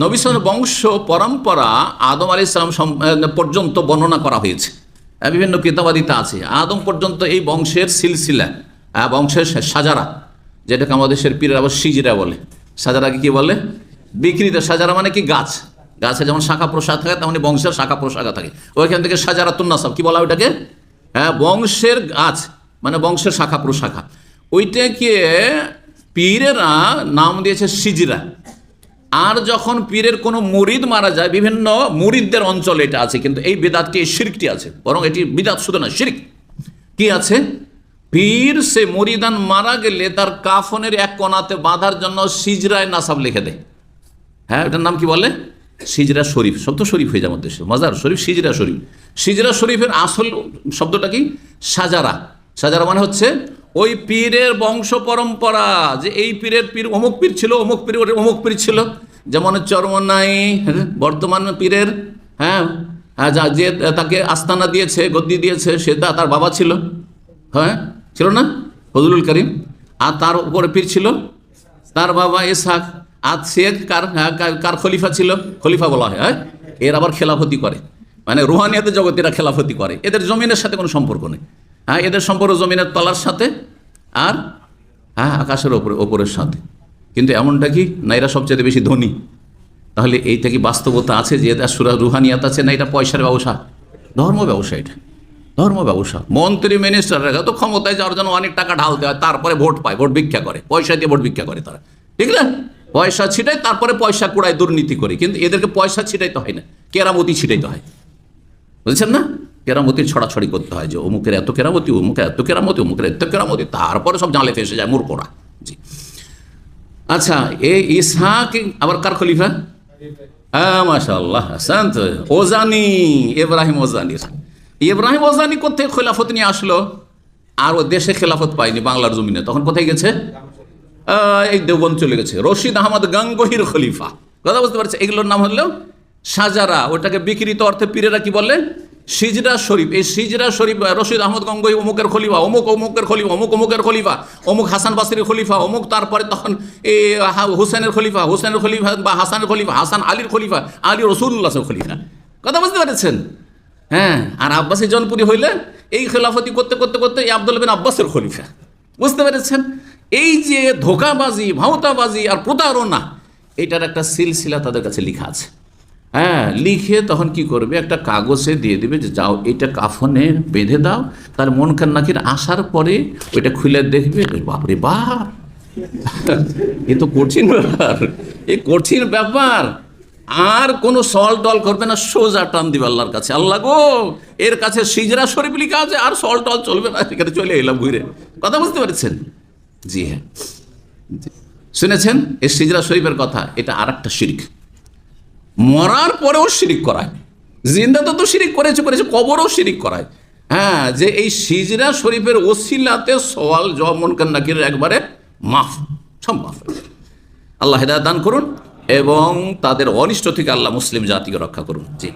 নবিসন বংশ পরম্পরা আদম আলী ইসলাম পর্যন্ত বর্ণনা করা হয়েছে। বিভিন্ন কিতাবাদিতে আছে। আদম পর্যন্ত এই বংশের সিলসিলা বংশের সাজারা, যেটাকে আমাদের দেশের পীরের আবার সিজরা বলে। সাজারাকে কি বলে? বিকৃত সাজারা মানে কি? গাছ। গাছে যেমন শাখা প্রশাখা থাকে, তেমনি বংশের শাখা প্রশাখা থাকে। ওইখান থেকে সাজারা সাজারাতুন্নাসাব কি বলা ওইটাকে? হ্যাঁ বংশের গাছ মানে বংশের শাখা প্রশাখা। ওইটাকে পীরেরা নাম দিয়েছে সিজরা। আর যখন পীরের কোনো মুরিদ মারা যায়, বিভিন্ন মুরিদদের অঞ্চলে এটা আছে, কিন্তু এই বেদাতটি, এই শিরকটি আছে। বরং এটি বিদাত শুধু না শিরিক। কি আছে? পীর সে মুরিদান মারা গেলে তার কাফনের এক কোনাতে বাঁধার জন্য সিজরায় নাসাব লিখে দেয়। হ্যাঁ এটার নাম কি বলে? সিজরা শরীফ। তো শরীফ হয়ে যায় আমাদের দেশে। মাজার শরীফ, সিজরা শরীফ। সিজরা শরীফের আসল শব্দটা কি? সাজারা। সাজারা মানে হচ্ছে ওই পীরের বংশ পরম্পরা যে এই পীরের পীর অমুক পীর ছিল অমুক পীর অমুক পীর ছিল। যেমন চরমনাই হ্যাঁ, বর্তমান পীরের হ্যাঁ হ্যাঁ, যা- যে তাকে আস্তানা দিয়েছে গদ্দি দিয়েছে সে তার বাবা ছিল। হ্যাঁ ছিল না? ফজলুল করিম। আর তার উপরে পীর ছিল? তার বাবা ইসহাক। আর কার হ্যাঁ, কার- কার খলিফা ছিল? খলিফা বলা হয় হ্যাঁ? এর আবার খেলাফতি করে। মানে রুহানিয়াতের জগতে এরা খেলাফতি করে। এদের জমিনের সাথে কোনো সম্পর্ক নেই। হ্যাঁ এদের সম্পর্ক জমিনের তলার সাথে আর? হ্যাঁ আকাশের ওপরে, ওপরের সাথে। কিন্তু এমনটা কি? না এরা সবচেয়ে বেশি ধনী। তাহলে এইটা কি বাস্তবতা আছে যে এটা সুরা রুহানিয়াত আছে? না, এটা পয়সার ব্যবসা? ধর্ম ব্যবসা এটা। ধর্ম ব্যবসা। মন্ত্রী মিনিস্টাররা তো ক্ষমতায় যাওয়ার জন্য অনেক টাকা ঢালতে হয় তারপরে ভোট পায়, ভোট ভিক্ষা করে। পয়সা দিয়ে ভোট ভিক্ষা করে তারা। ঠিক না? পয়সা ছিটায়, তারপরে পয়সা কুড়ায় দুর্নীতি করে। কিন্তু এদেরকে পয়সা ছিটাইতে হয় না। কেরামতি ছিটাইতে হয়। বুঝছেন না? কেরামতি ছড়াছড়ি করতে হয় যে অমুকের এত কেরামতি, অমুকের এত কেরামতি, অমুকের এত কেরামতি, তারপরে সব জালে ফেসে যায় মূর্খরা জি। আচ্ছা এই ইসহাক আবার কার খলিফা? হ্যাঁ মাশাল্লাহ হাসান তো, ওজানি, ইব্রাহিম ওজানি। ইব্রাহিম ওজানি কোথায় খেলাফত নিয়ে আসলো? আর ও দেশে খেলাফত পায়নি বাংলার জমিনে, তখন কোথায় গেছে? এই দেওবন চলে গেছে, রশিদ আহমদ গাঙ্গহির খলিফা। কথা বুঝতে পারছে এগুলোর নাম হলো সাজারা, ওটাকে বিকৃত অর্থে পীরেরা কি বলে? সিজরা শরীফ, এই সিজরা শরীফ রশিদ আহমদ গঙ্গোহী অমুকের খলিফা, অমুক, অমুকের খলিফা, অমুক, অমুকের খলিফা, অমুক হাসান বাসির খলিফা, অমুক তারপরে তখন হা- হুসেনের খলিফা হুসেনের খলিফা বা হাসানের খলিফা, হাসান আলীর খলিফা, আলী রসুল্লাহ খলিফা। কথা বুঝতে পেরেছেন? হ্যাঁ আর আব্বাসী জনপুরি হইলে এই খেলাফতি করতে করতে করতে এই আব্দুল বিন আব্বাসের খলিফা। বুঝতে পেরেছেন? এই যে ধোকাবাজি, ভাওতাবাজি আর প্রতারণা, এটার একটা সিলসিলা তাদের কাছে লেখা আছে। হ্যাঁ লিখে তখন কি করবে? একটা কাগজে দিয়ে দিবে যে, যাও, এটা কাফনে বেঁধে দাও। তার মন কান্নাকির আসার পরে ওইটা খুলে দেখবে বাপরে বাপ! এ তো কঠিন ব্যাপার। এ কঠিন ব্যাপার। আর কোনো সল টল করবে না, সোজা টান দিবে আল্লাহর কাছে। আল্লাহ গো, এর কাছে সিজরা শরীফ লিখা আছে, আর সল টল চলবে না। এখানে চলে এলাম ঘুরে। কথা বুঝতে পেরেছেন? জি হ্যাঁ। শুনেছেন? এই সিজরা শরীফের কথা, এটা আর একটা শিরিক। মরার পরেও শিরিক করায় জিন্দা তো শিরিক করেছে করেছে, কবরও শিরিক করায় হ্যাঁ। যে এই সিজরা শরীফের ওসিলাতে সওয়াল জমন কান্নাকির একবারে মাফ, সব মাফ আল্লাহ হেদায়ত দান করুন এবং তাদের অনিষ্ট থেকে আল্লাহ মুসলিম জাতিকে রক্ষা করুন। জি।